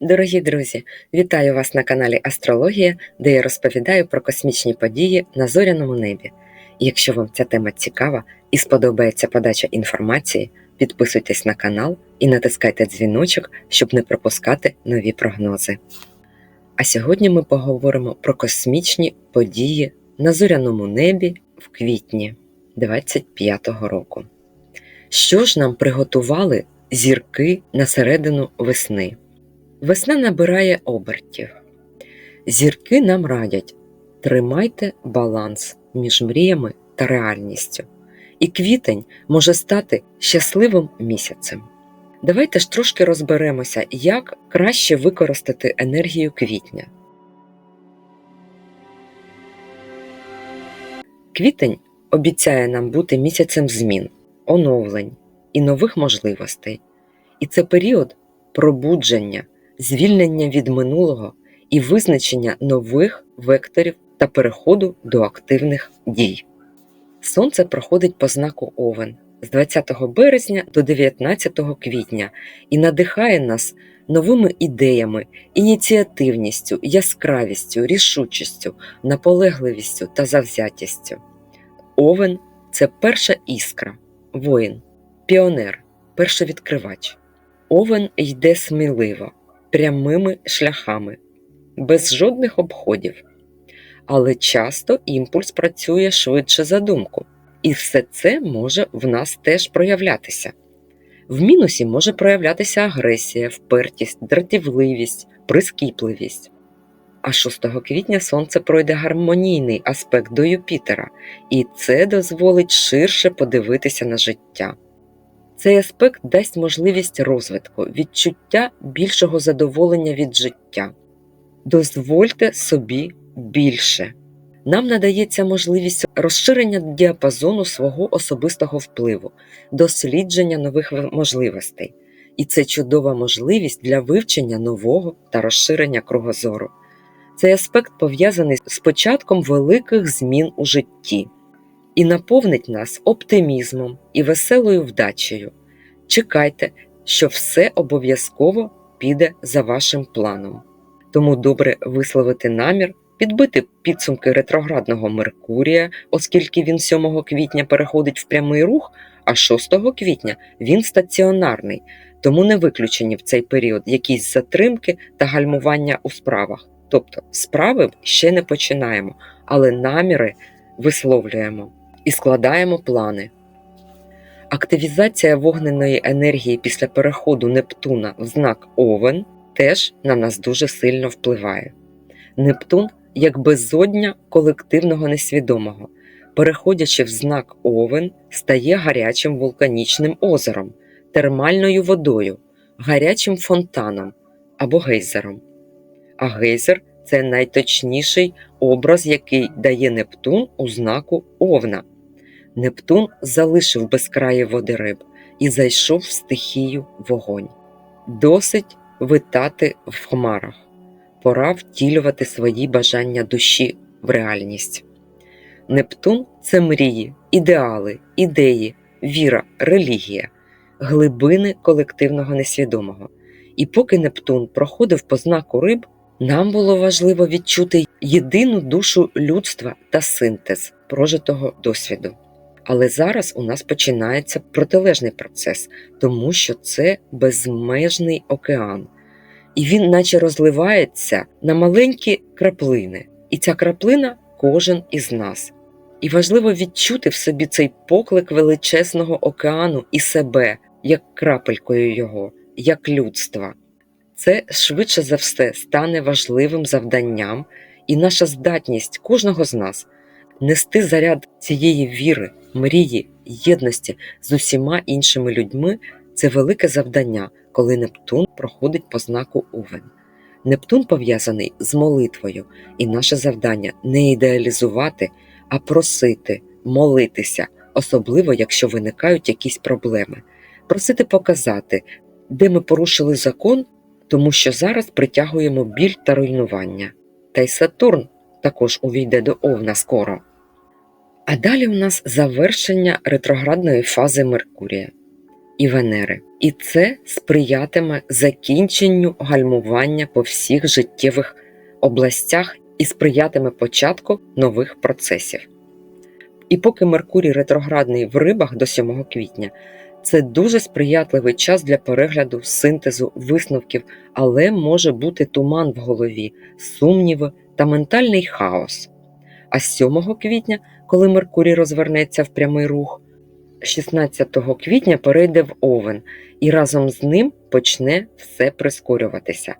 Дорогі друзі, вітаю вас на каналі Астрологія, де я розповідаю про космічні події на зоряному небі. Якщо вам ця тема цікава і сподобається подача інформації, підписуйтесь на канал і натискайте дзвіночок, щоб не пропускати нові прогнози. А сьогодні ми поговоримо про космічні події на зоряному небі в квітні 25-го року. Що ж нам приготували зірки на середину весни? Весна набирає обертів. Зірки нам радять тримайте баланс між мріями та реальністю. І квітень може стати щасливим місяцем. Давайте ж трошки розберемося, як краще використати енергію квітня. Квітень обіцяє нам бути місяцем змін, оновлень і нових можливостей. І це період пробудження, звільнення від минулого і визначення нових векторів та переходу до активних дій. Сонце проходить по знаку Овен з 20 березня до 19 квітня і надихає нас новими ідеями, ініціативністю, яскравістю, рішучістю, наполегливістю та завзятістю. Овен це перша іскра, воїн, піонер, першовідкривач. Овен йде сміливо, прямими шляхами, без жодних обходів. Але часто імпульс працює швидше за думку, і все це може в нас теж проявлятися. В мінусі може проявлятися агресія, впертість, дратівливість, прискіпливість. А 6 квітня Сонце пройде гармонійний аспект до Юпітера, і це дозволить ширше подивитися на життя. Цей аспект дасть можливість розвитку, відчуття більшого задоволення від життя. Дозвольте собі більше. Нам надається можливість розширення діапазону свого особистого впливу, дослідження нових можливостей. І це чудова можливість для вивчення нового та розширення кругозору. Цей аспект пов'язаний з початком великих змін у житті і наповнить нас оптимізмом і веселою вдачею. Чекайте, що все обов'язково піде за вашим планом. Тому добре висловити намір, підбити підсумки ретроградного Меркурія, оскільки він 7 квітня переходить в прямий рух, а 6 квітня він стаціонарний, тому не виключені в цей період якісь затримки та гальмування у справах. Тобто справи ще не починаємо, але наміри висловлюємо і складаємо плани. Активізація вогненої енергії після переходу Нептуна в знак Овен теж на нас дуже сильно впливає. Нептун як безодня колективного несвідомого, переходячи в знак Овен, стає гарячим вулканічним озером, термальною водою, гарячим фонтаном або гейзером. А гейзер це найточніший образ, який дає Нептун у знаку Овна. Нептун залишив безкраї води риб і зайшов в стихію вогонь. Досить витати в хмарах, пора втілювати свої бажання душі в реальність. Нептун це мрії, ідеали, ідеї, віра, релігія, глибини колективного несвідомого. І поки Нептун проходив по знаку риб, нам було важливо відчути єдину душу людства та синтез прожитого досвіду. Але зараз у нас починається протилежний процес, тому що це безмежний океан, і він, наче розливається на маленькі краплини, і ця краплина кожен із нас. І важливо відчути в собі цей поклик величезного океану і себе, як крапелькою його, як людства. Це швидше за все стане важливим завданням, і наша здатність кожного з нас нести заряд цієї віри, мрії, єдності з усіма іншими людьми це велике завдання, коли Нептун проходить по знаку Овен. Нептун пов'язаний з молитвою, і наше завдання не ідеалізувати, а просити, молитися, особливо якщо виникають якісь проблеми, просити показати, де ми порушили закон, тому що зараз притягуємо біль та руйнування. Та й Сатурн також увійде до Овна скоро. А далі у нас завершення ретроградної фази Меркурія. і Венери. І це сприятиме закінченню гальмування по всіх життєвих областях і сприятиме початку нових процесів. І поки Меркурій ретроградний в рибах до 7 квітня, це дуже сприятливий час для перегляду, синтезу, висновків, але може бути туман в голові, сумніви та ментальний хаос. А з 7 квітня, коли Меркурій розвернеться в прямий рух, 16 квітня перейде в Овен і разом з ним почне все прискорюватися.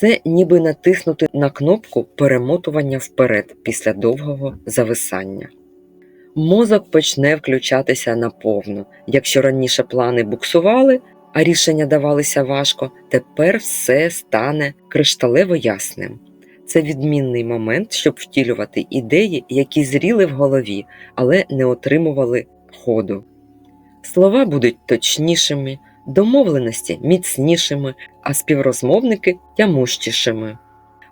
Це ніби натиснути на кнопку перемотування вперед після довгого зависання. Мозок почне включатися наповну. Якщо раніше плани буксували, а рішення давалися важко, тепер все стане кришталево ясним. Це відмінний момент, щоб втілювати ідеї, які зріли в голові, але не отримували ходу. Слова будуть точнішими, домовленості міцнішими, а співрозмовники тямущішими.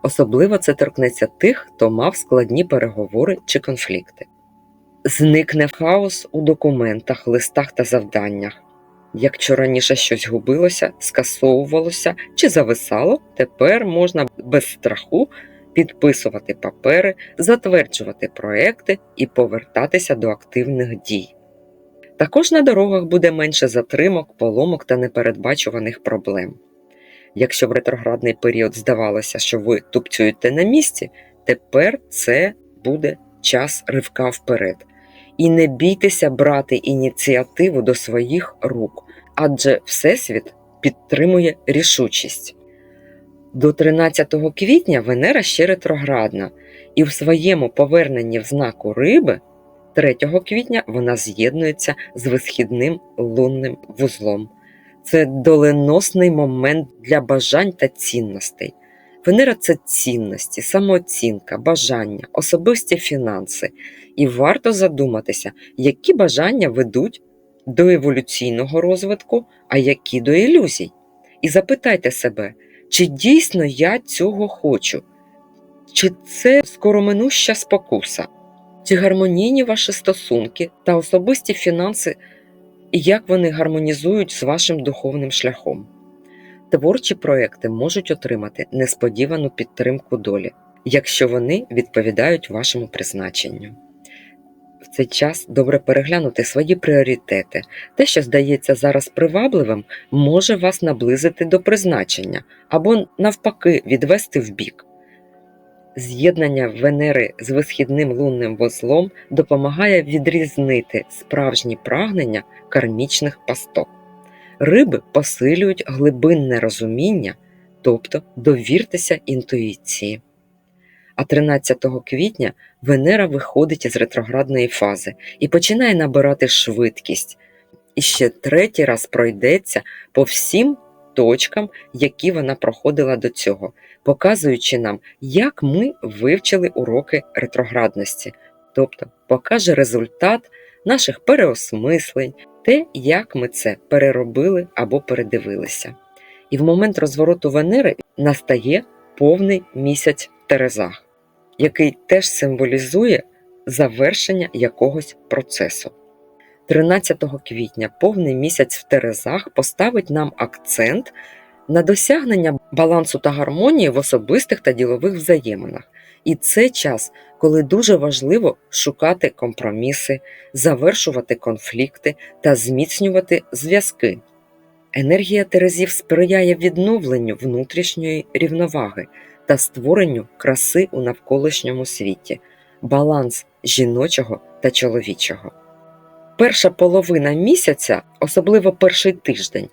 Особливо це торкнеться тих, хто мав складні переговори чи конфлікти. Зникне хаос у документах, листах та завданнях. Якщо раніше щось губилося, скасовувалося чи зависало, тепер можна без страху підписувати папери, затверджувати проекти і повертатися до активних дій. Також на дорогах буде менше затримок, поломок та непередбачуваних проблем. Якщо в ретроградний період здавалося, що ви тупцюєте на місці, тепер це буде час ривка вперед. І не бійтеся брати ініціативу до своїх рук, адже Всесвіт підтримує рішучість. До 13 квітня Венера ще ретроградна, і в своєму поверненні в знаку риби 3 квітня вона з'єднується з висхідним лунним вузлом. Це доленосний момент для бажань та цінностей. Венера це цінності, самооцінка, бажання, особисті фінанси. І варто задуматися, які бажання ведуть до еволюційного розвитку, а які до ілюзій. І запитайте себе, чи дійсно я цього хочу, чи це скороминуща спокуса, чи гармонійні ваші стосунки та особисті фінанси, і як вони гармонізують з вашим духовним шляхом. Творчі проекти можуть отримати несподівану підтримку долі, якщо вони відповідають вашому призначенню. В цей час добре переглянути свої пріоритети. Те, що здається зараз привабливим, може вас наблизити до призначення або, навпаки, відвести в бік. З'єднання Венери з висхідним лунним вузлом допомагає відрізнити справжні прагнення кармічних пасток. Риби посилюють глибинне розуміння, тобто довіртеся інтуїції. А 13 квітня Венера виходить із ретроградної фази і починає набирати швидкість. І ще третій раз пройдеться по всім точкам, які вона проходила до цього, показуючи нам, як ми вивчили уроки ретроградності, тобто покаже результат наших переосмислень, те, як ми це переробили або передивилися. І в момент розвороту Венери настає повний місяць в Терезах, який теж символізує завершення якогось процесу. 13 квітня повний місяць в Терезах поставить нам акцент на досягнення балансу та гармонії в особистих та ділових взаєминах. І це час, коли дуже важливо шукати компроміси, завершувати конфлікти та зміцнювати зв'язки. Енергія Терезів сприяє відновленню внутрішньої рівноваги та створенню краси у навколишньому світі, баланс жіночого та чоловічого. Перша половина місяця, особливо перший тиждень,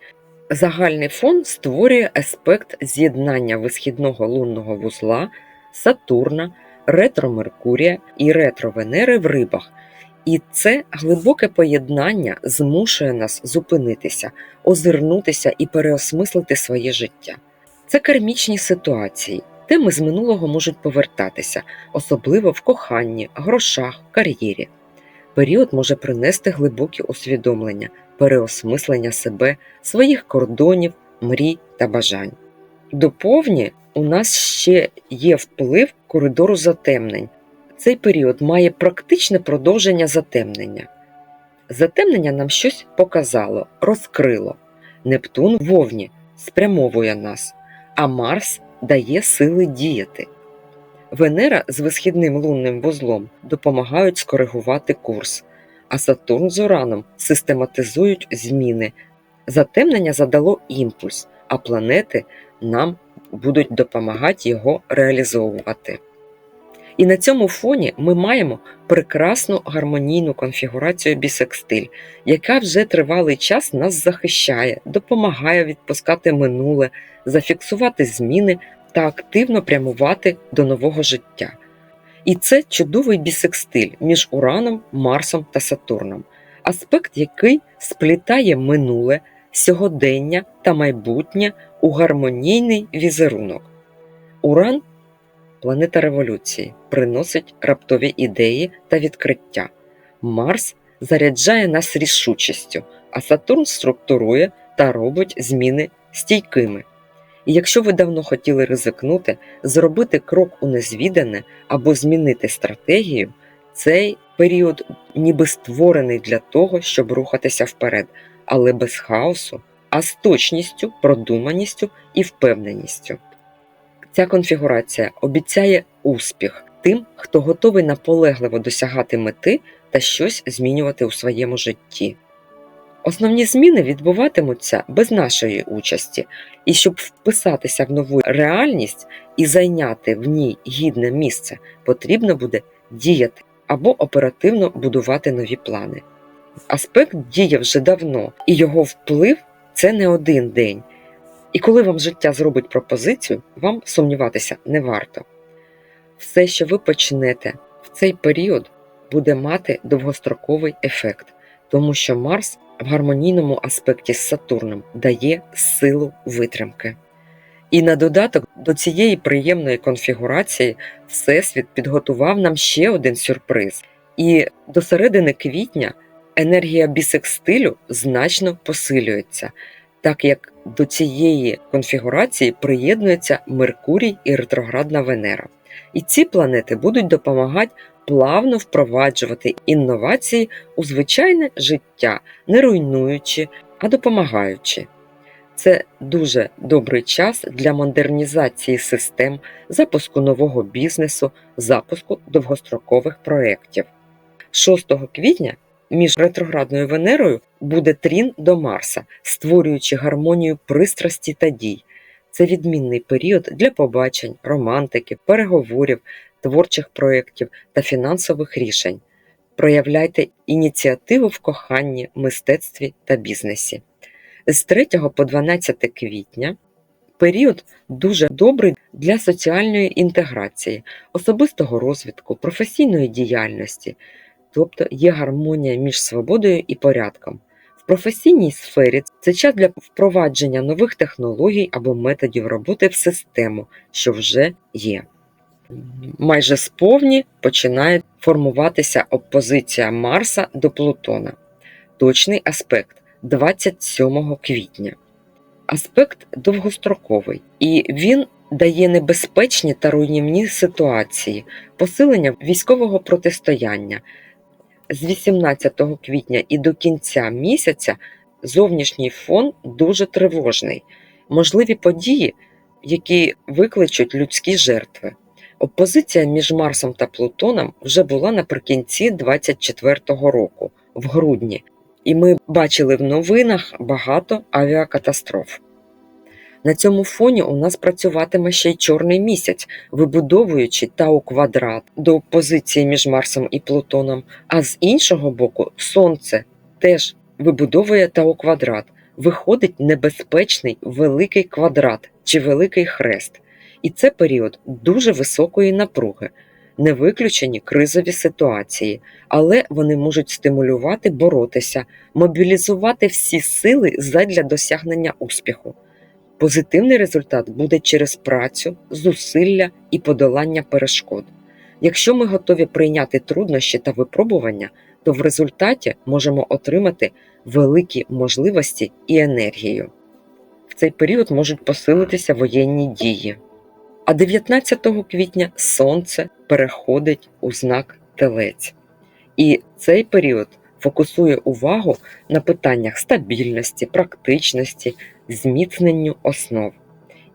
загальний фон створює аспект з'єднання висхідного лунного вузла, Сатурна, ретро Меркурія і ретро Венери в рибах. І це глибоке поєднання змушує нас зупинитися, озирнутися і переосмислити своє життя. Це кармічні ситуації, теми з минулого можуть повертатися, особливо в коханні, грошах, кар'єрі. Період може принести глибокі усвідомлення, переосмислення себе, своїх кордонів, мрій та бажань. До повні у нас ще є вплив коридору затемнень. Цей період має практичне продовження затемнення. Затемнення нам щось показало, розкрило. Нептун вовні спрямовує нас, а Марс дає сили діяти. Венера з висхідним лунним вузлом допомагають скоригувати курс, а Сатурн з Ураном систематизують зміни. Затемнення задало імпульс, а планети нам будуть допомагати його реалізовувати. І на цьому фоні ми маємо прекрасну гармонійну конфігурацію бісекстиль, яка вже тривалий час нас захищає, допомагає відпускати минуле, зафіксувати зміни та активно прямувати до нового життя. І це чудовий бісекстиль між Ураном, Марсом та Сатурном, аспект, який сплітає минуле, сьогодення та майбутнє у гармонійний візерунок. Уран планета революції, приносить раптові ідеї та відкриття. Марс заряджає нас рішучістю, а Сатурн структурує та робить зміни стійкими. І якщо ви давно хотіли ризикнути, зробити крок у незвідане або змінити стратегію, цей період ніби створений для того, щоб рухатися вперед, але без хаосу, а з точністю, продуманістю і впевненістю. Ця конфігурація обіцяє успіх тим, хто готовий наполегливо досягати мети та щось змінювати у своєму житті. Основні зміни відбуватимуться без нашої участі, і щоб вписатися в нову реальність і зайняти в ній гідне місце, потрібно буде діяти або оперативно будувати нові плани. Аспект діє вже давно, і його вплив це не один день. І коли вам життя зробить пропозицію, вам сумніватися не варто. Все, що ви почнете в цей період, буде мати довгостроковий ефект, тому що Марс в гармонійному аспекті з Сатурном дає силу витримки. І на додаток до цієї приємної конфігурації Всесвіт підготував нам ще один сюрприз. І до середини квітня енергія бісекстилю значно посилюється, так як до цієї конфігурації приєднується Меркурій і ретроградна Венера. І ці планети будуть допомагати плавно впроваджувати інновації у звичайне життя, не руйнуючи, а допомагаючи. Це дуже добрий час для модернізації систем, запуску нового бізнесу, запуску довгострокових проєктів. 6 квітня між ретроградною Венерою буде трін до Марса, створюючи гармонію пристрасті та дій. Це відмінний період для побачень, романтики, переговорів, творчих проєктів та фінансових рішень. Проявляйте ініціативу в коханні, мистецтві та бізнесі. З 3 по 12 квітня період дуже добрий для соціальної інтеграції, особистого розвитку, професійної діяльності, тобто є гармонія між свободою і порядком. В професійній сфері це час для впровадження нових технологій або методів роботи в систему, що вже є. Майже сповні починає формуватися опозиція Марса до Плутона. Точний аспект 27 квітня. Аспект довгостроковий, і він дає небезпечні та руйнівні ситуації, посилення військового протистояння. З 18 квітня і до кінця місяця зовнішній фон дуже тривожний, можливі події, які викличуть людські жертви. Опозиція між Марсом та Плутоном вже була наприкінці 24-го року, в грудні, і ми бачили в новинах багато авіакатастроф. На цьому фоні у нас працюватиме ще й чорний місяць, вибудовуючи тау квадрат до опозиції між Марсом і Плутоном, а з іншого боку, Сонце теж вибудовує тау квадрат, виходить небезпечний великий квадрат чи великий хрест. І це період дуже високої напруги, не виключені кризові ситуації, але вони можуть стимулювати боротися, мобілізувати всі сили задля досягнення успіху. Позитивний результат буде через працю, зусилля і подолання перешкод. Якщо ми готові прийняти труднощі та випробування, то в результаті можемо отримати великі можливості і енергію. В цей період можуть посилитися воєнні дії. А 19 квітня Сонце переходить у знак Телець. І цей період фокусує увагу на питаннях стабільності, практичності, зміцненню основ.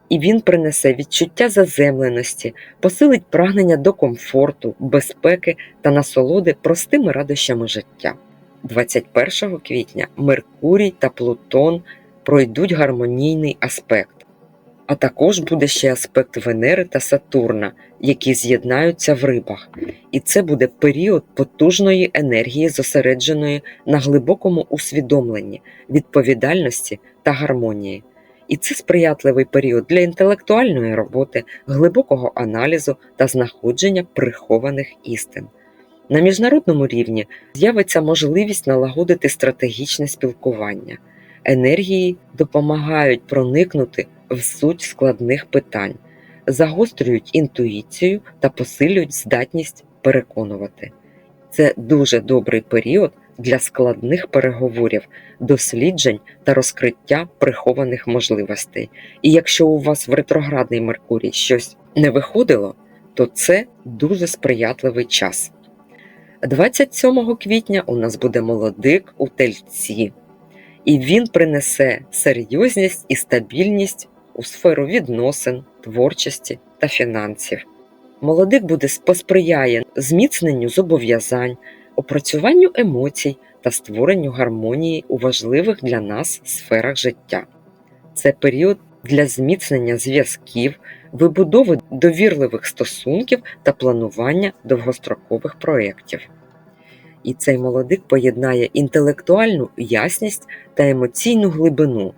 І він принесе відчуття заземленості, посилить прагнення до комфорту, безпеки та насолоди простими радощами життя. 21 квітня Меркурій та Плутон пройдуть гармонійний аспект. А також буде ще аспект Венери та Сатурна, які з'єднаються в рибах. І це буде період потужної енергії, зосередженої на глибокому усвідомленні, відповідальності та гармонії. І це сприятливий період для інтелектуальної роботи, глибокого аналізу та знаходження прихованих істин. На міжнародному рівні з'явиться можливість налагодити стратегічне спілкування. Енергії допомагають проникнути в суть складних питань, загострюють інтуїцію та посилюють здатність переконувати. Це дуже добрий період для складних переговорів, досліджень та розкриття прихованих можливостей. І якщо у вас в ретроградний Меркурій щось не виходило, то це дуже сприятливий час. 27 квітня у нас буде молодик у тельці, і він принесе серйозність і стабільність у сферу відносин, творчості та фінансів. Молодик буде посприяє зміцненню зобов'язань, опрацюванню емоцій та створенню гармонії у важливих для нас сферах життя. Це період для зміцнення зв'язків, вибудови довірливих стосунків та планування довгострокових проєктів. І цей молодик поєднає інтелектуальну ясність та емоційну глибину,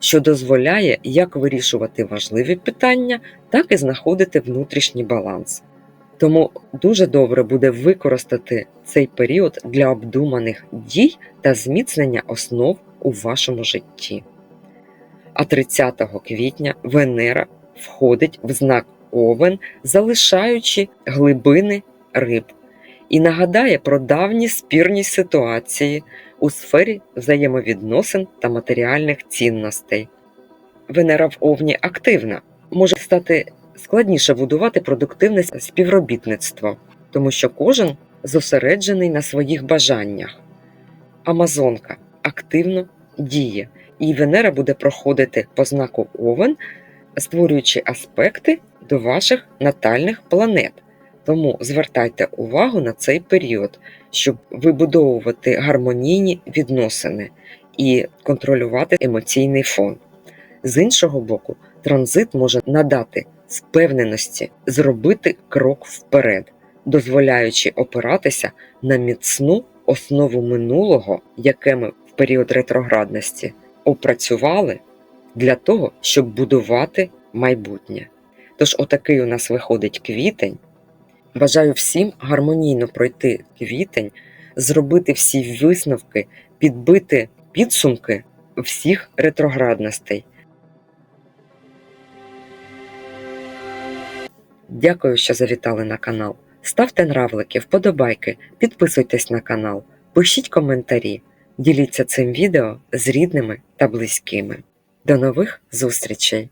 що дозволяє як вирішувати важливі питання, так і знаходити внутрішній баланс. Тому дуже добре буде використати цей період для обдуманих дій та зміцнення основ у вашому житті. А 30 квітня Венера входить в знак Овен, залишаючи глибини риб, і нагадає про давні спірні ситуації у сфері взаємовідносин та матеріальних цінностей. Венера в Овні активна, може стати складніше будувати продуктивне співробітництво, тому що кожен зосереджений на своїх бажаннях. Амазонка активно діє, і Венера буде проходити по знаку Овен, створюючи аспекти до ваших натальних планет. Тому звертайте увагу на цей період, щоб вибудовувати гармонійні відносини і контролювати емоційний фон. З іншого боку, транзит може надати впевненості зробити крок вперед, дозволяючи опиратися на міцну основу минулого, яке ми в період ретроградності опрацювали для того, щоб будувати майбутнє. Тож, отакий у нас виходить квітень. Бажаю всім гармонійно пройти квітень, зробити всі висновки, підбити підсумки всіх ретроградностей. Дякую, що завітали на канал. Ставте нравлики, вподобайки, підписуйтесь на канал, пишіть коментарі, діліться цим відео з рідними та близькими. До нових зустрічей!